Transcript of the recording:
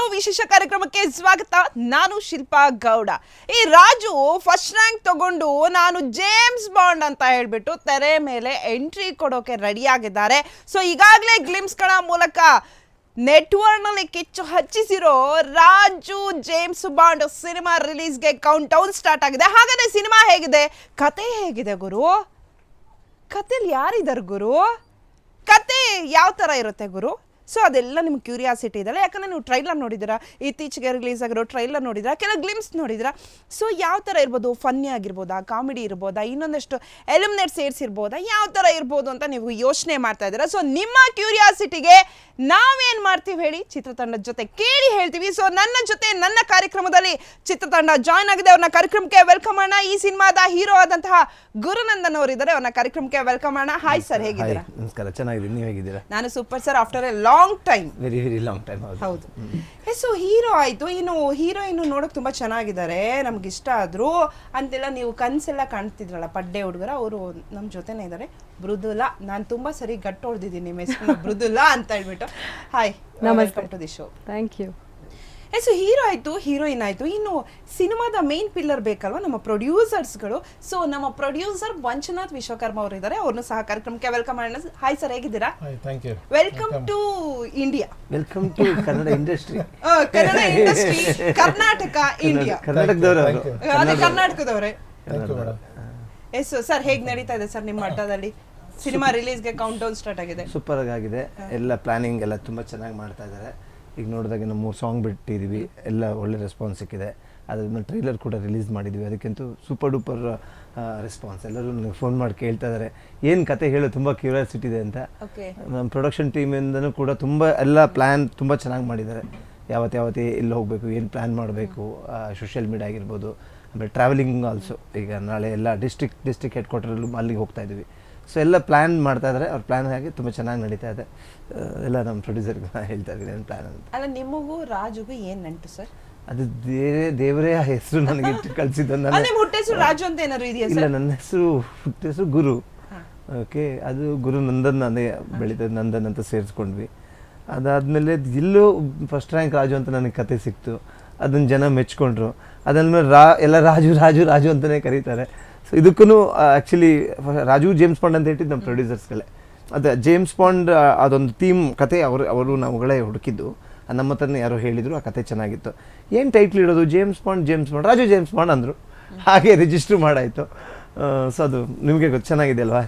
Hello ವಿಶೇಷ ಕಾರ್ಯಕ್ರಮಕ್ಕೆ ಸ್ವಾಗತ. ನಾನು ಶಿಲ್ಪಾ ಗೌಡ. ಈ ರಾಜು ಫಸ್ಟ್ ರ್ಯಾಂಕ್ ತಗೊಂಡು ನಾನು ಜೇಮ್ಸ್ ಬಾಂಡ್ ಅಂತ ಹೇಳ್ಬಿಟ್ಟು ತೆರೆ ಮೇಲೆ ಎಂಟ್ರಿ ಕೊಡೋಕೆ ರೆಡಿ ಆಗಿದ್ದಾರೆ. ಸೊ ಈಗಾಗಲೇ ಗ್ಲಿಮ್ಸ್ಗಳ ಮೂಲಕ ನೆಟ್ವರ್ಕ್ನಲ್ಲಿ ಕಿಚ್ಚು ಹಚ್ಚಿಸಿರೋ ರಾಜು ಜೇಮ್ಸ್ ಬಾಂಡ್ ಸಿನಿಮಾ ರಿಲೀಸ್ಗೆ ಕೌಂಟ್ ಡೌನ್ ಸ್ಟಾರ್ಟ್ ಆಗಿದೆ. ಹಾಗಾದ್ರೆ ಸಿನಿಮಾ ಹೇಗಿದೆ? ಕತೆ ಹೇಗಿದೆ ಗುರು? ಕತೆಲಿ ಯಾರಿದ್ದಾರೆ ಗುರು? ಕತೆ ಯಾವ ಥರ ಇರುತ್ತೆ ಗುರು? ಸೊ ಅದೆಲ್ಲ ನಿಮ್ಗೆ ಕ್ಯೂರಿಯಾಸಿಟಿ ಇದೆ ಯಾಕಂದ್ರೆ ನೀವು ಟ್ರೈಲರ್ ನೋಡಿದಿರ ಇತ್ತೀಚೆಗೆ ರಿಲೀಸ್ ಆಗಿರೋ ಟ್ರೈಲರ್ ನೋಡಿದ್ರ ಕೆಲವು ಗ್ಲಿಮ್ಸ್ ನೋಡಿದ್ರ ಸೊ ಯಾವ ಥರ ಇರ್ಬೋದು? ಫನ್ನಿ ಆಗಿರ್ಬೋದಾ? ಕಾಮಿಡಿ ಇರ್ಬೋದಾ? ಇನ್ನೊಂದಷ್ಟು ಎಲಿಮಿನೇಟ್ ಸೇರಿಸಿರ್ಬೋದಾ ಯಾವ ಥರ ಇರ್ಬೋದು ಅಂತ ನೀವು ಯೋಚನೆ ಮಾಡ್ತಾ ಇದ್ದೀರಾ? ಸೊ ನಿಮ್ಮ ಕ್ಯೂರಿಯಾಸಿಟಿಗೆ ನಾವೇನು ಮಾಡ್ತೀವಿ ಹೇಳಿ ಚಿತ್ರತಂಡದ ಜೊತೆ ಕೇಳಿ ಹೇಳ್ತೀವಿ. ಸೊ ನನ್ನ ಜೊತೆ ನನ್ನ ಕಾರ್ಯಕ್ರಮದಲ್ಲಿ ಚಿತ್ರತಂಡ ಜಾಯ್ನ್ ಆಗಿದೆ. ಅವ್ರನ್ನ ಕಾರ್ಯಕ್ರಮಕ್ಕೆ ವೆಲ್ಕಮ್ ಮಾಡೋಣ ಈ ಸಿನಿಮಾದ ಹೀರೋ ಆದಂತಹ ಗುರುನಂದನ್ ಅವರಿದ್ದಾರೆ ಅವ್ರನ್ನ ಕಾರ್ಯಕ್ರಮಕ್ಕೆ ವೆಲ್ಕಮ್ ಮಾಡೋಣ ಹಾಯ್ ಸರ್ ಹೇಗಿದ್ದೀರಾ? ನಮಸ್ಕಾರ. ಚೆನ್ನಾಗಿದ್ದೀನಿ. ನೀವು ಹೇಗಿದ್ದೀರಾ? ನಾನು super sir after a long time very very long time ಹೌದು. ಎಸ್ ಸೊ ಹೀರೋ ಆಯ್ತು. ಇನ್ನು ಹೀರೋಯಿನ್ ನೋಡಕ್ ತುಂಬಾ ಚೆನ್ನಾಗಿದ್ದಾರೆ. ನಮ್ಗೆ ಇಷ್ಟ ಆದ್ರು. ಅಂತೆಲ್ಲ ನೀವು ಕನ್ಸೆಲ್ಲ ಕಾಣ್ತಿದ್ರಲ್ಲ ಪಡ್ಡೆ ಹುಡುಗರ ಅವರು ನಮ್ಮ ಜೊತೆನೇ ಇದ್ದಾರೆ ಮೃದುಲಾ ನಾನು ತುಂಬಾ ಸರಿ ಗಟ್ಟ ಹೊಡೆದಿದ್ದೀನಿ ನಿಮ್ಮ ಹೆಸರು ಮೃದುಲಾ ಅಂತ ಹೇಳ್ಬಿಟ್ಟು. Hi welcome to the show thank you so hero ಆಯ್ತು ಹೀರೋಯಿನ್ ಆಯ್ತು. ಇನ್ನು ಸಿನಿಮಾದ ಮೇನ್ ಪಿಲ್ಲರ್ ಬೇಕಲ್ವಾ? ನಮ್ಮ ಪ್ರೊಡ್ಯೂಸರ್ಸ್ಗಳು ಸೊ ನಮ್ಮ ಪ್ರೊಡ್ಯೂಸರ್ ವಂಚನಾಥ್ ವಿಶ್ವಕರ್ಮ ಅವರು ಇದ್ದಾರೆ ಅವ್ರನ್ನ ಸಹ ಕಾರ್ಯಕ್ರಮಕ್ಕೆ ವೆಲ್ಕಮ್ ಮಾಡೋಣ. ಹಾಯ್ ಸರ್ ಹೇಗಿದ್ದೀರಾ. Welcome to India welcome to Kannada industry Kannada industry Karnataka India ಕರ್ನಾಟಕದವರು ಕರ್ನಾಟಕದವರೇ ಎಸ್ ಸರ್ ಹೇಗ್ ನಡೀತಾ ಇದೆ ಸರ್ ನಿಮ್ಮ ಮಟ್ಟದಲ್ಲಿ? ಸಿನಿಮಾ ರಿಲೀಸ್ಗೆ ಕೌಂಟ್ ಡೌನ್ ಸ್ಟಾರ್ಟ್ ಆಗಿದೆ. ಸೂಪರ್ ಆಗಿದೆ ಎಲ್ಲ ಪ್ಲಾನಿಂಗ್ ಎಲ್ಲ ತುಂಬ ಚೆನ್ನಾಗಿ ಮಾಡ್ತಾ ಇದ್ದಾರೆ ಈಗ ನೋಡಿದಾಗ ನಾವು ಮೂರು ಸಾಂಗ್ ಬಿಟ್ಟಿದ್ದೀವಿ ಎಲ್ಲ ಒಳ್ಳೆ ರೆಸ್ಪಾನ್ಸ್ ಸಿಕ್ಕಿದೆ. ಅದಾದ್ಮೇಲೆ ಟ್ರೈಲರ್ ಕೂಡ ರಿಲೀಸ್ ಮಾಡಿದ್ವಿ. ಅದಕ್ಕಂತೂ ಸೂಪರ್ ಡೂಪರ್ ರೆಸ್ಪಾನ್ಸ್ ಎಲ್ಲರೂ ನನಗೆ ಫೋನ್ ಮಾಡಿ ಕೇಳ್ತಾ ಇದ್ದಾರೆ ಏನು ಕತೆ ಹೇಳು? ತುಂಬ ಕ್ಯೂರಿಯಾಸಿಟಿ ಇದೆ ಅಂತ. ನಮ್ಮ ಪ್ರೊಡಕ್ಷನ್ ಟೀಮಿಂದನೂ ಕೂಡ ತುಂಬ ಎಲ್ಲ ಪ್ಲ್ಯಾನ್ ತುಂಬ ಚೆನ್ನಾಗಿ ಮಾಡಿದ್ದಾರೆ. ಯಾವತ್ತು ಯಾವತ್ತೇ ಎಲ್ಲಿ ಹೋಗಬೇಕು ಏನು ಪ್ಲ್ಯಾನ್ ಮಾಡಬೇಕು ಸೋಷಿಯಲ್ ಮೀಡಿಯಾ ಆಗಿರ್ಬೋದು. ಆಮೇಲೆ ಟ್ರಾವೆಲಿಂಗ್ ಆಲ್ಸೋ ಈಗ ನಾಳೆ ಎಲ್ಲ ಡಿಸ್ಟ್ರಿಕ್ಟ್ ಡಿಸ್ಟ್ರಿಕ್ಟ್ ಹೆಡ್ ಕ್ವಾರ್ಟರಲ್ಲೂ ಅಲ್ಲಿಗೆ ಹೋಗ್ತಾ ಇದ್ದೀವಿ. ಸೊ ಎಲ್ಲ ಪ್ಲ್ಯಾನ್ ಮಾಡ್ತಾ ಇದ್ದಾರೆ ಅವ್ರ ಪ್ಲ್ಯಾನ್ ಹಾಗೆ ತುಂಬ ಚೆನ್ನಾಗಿ ನಡೀತಾ ಇದೆ. ಎಲ್ಲ ನಮ್ಮ ಪ್ರೊಡ್ಯೂಸರ್ಗೆ ಹೇಳ್ತಾ ಇದ್ದೀನಿ ಏನು ಪ್ಲ್ಯಾನ್ ಅಂತ. ಅಲ್ಲ ನಿಮಗೂ ರಾಜುಗೂ ಏನು ನಂಟು ಸರ್? ಅದು ದೇವರೇ ದೇವರೇ ಆ ಹೆಸರು ನನಗೆ ಇಟ್ಟು ಕಳಿಸಿದ್ದು. ನನ್ನ ಹೆಸರು ರಾಜು ಅಂತ ಏನಾದ್ರು ಇದೆಯಾ ಇಲ್ಲ ನನ್ನ ಹೆಸರು ಹುಟ್ಟ ಹೆಸರು ಗುರು. ಓಕೆ ಅದು ಗುರು ನಂದನ್ ನಾನೇ ಬೆಳೀತದೆ ನಂದನ್ ಅಂತ ಸೇರಿಸ್ಕೊಂಡ್ವಿ. ಅದಾದಮೇಲೆ ಇಲ್ಲೂ ಫಸ್ಟ್ ರ್ಯಾಂಕ್ ರಾಜು ಅಂತ ನನಗೆ ಕತೆ ಸಿಕ್ತು. ಅದನ್ನು ಜನ ಮೆಚ್ಕೊಂಡ್ರು. ಅದಾದ್ಮೇಲೆ ರಾ ಎಲ್ಲ ರಾಜು ರಾಜು ರಾಜು ಅಂತಲೇ ಕರೀತಾರೆ. ಸೊ ಇದಕ್ಕೂ ಆ್ಯಕ್ಚುಲಿ ರಾಜು ಜೇಮ್ಸ್ ಪಾಂಡ್ ಅಂತ ಹೇಳಿದ್ದು ನಮ್ಮ ಪ್ರೊಡ್ಯೂಸರ್ಸ್ಗಳೇ ಅದು ಜೇಮ್ಸ್ ಪಾಂಡ್ ಅದೊಂದು ಥೀಮ್ ಕತೆ ಅವರು ಅವರು ನಾವುಗಳೇ ಹುಡುಕಿದ್ದು. ನಮ್ಮ ಹತ್ರನೇ ಯಾರೋ ಹೇಳಿದರು, ಆ ಕತೆ ಚೆನ್ನಾಗಿತ್ತು. ಏನು ಟೈಟ್ಲ್ ಇಡೋದು? James Bond James Bond Raju James Bond ಅಂದರು. ಹಾಗೆ ರಿಜಿಸ್ಟ್ರ್ ಮಾಡಾಯಿತು. ಸೊ ಅದು ನಿಮಗೆ ಗೊತ್ತು, ಚೆನ್ನಾಗಿದೆ ಅಲ್ವಾ?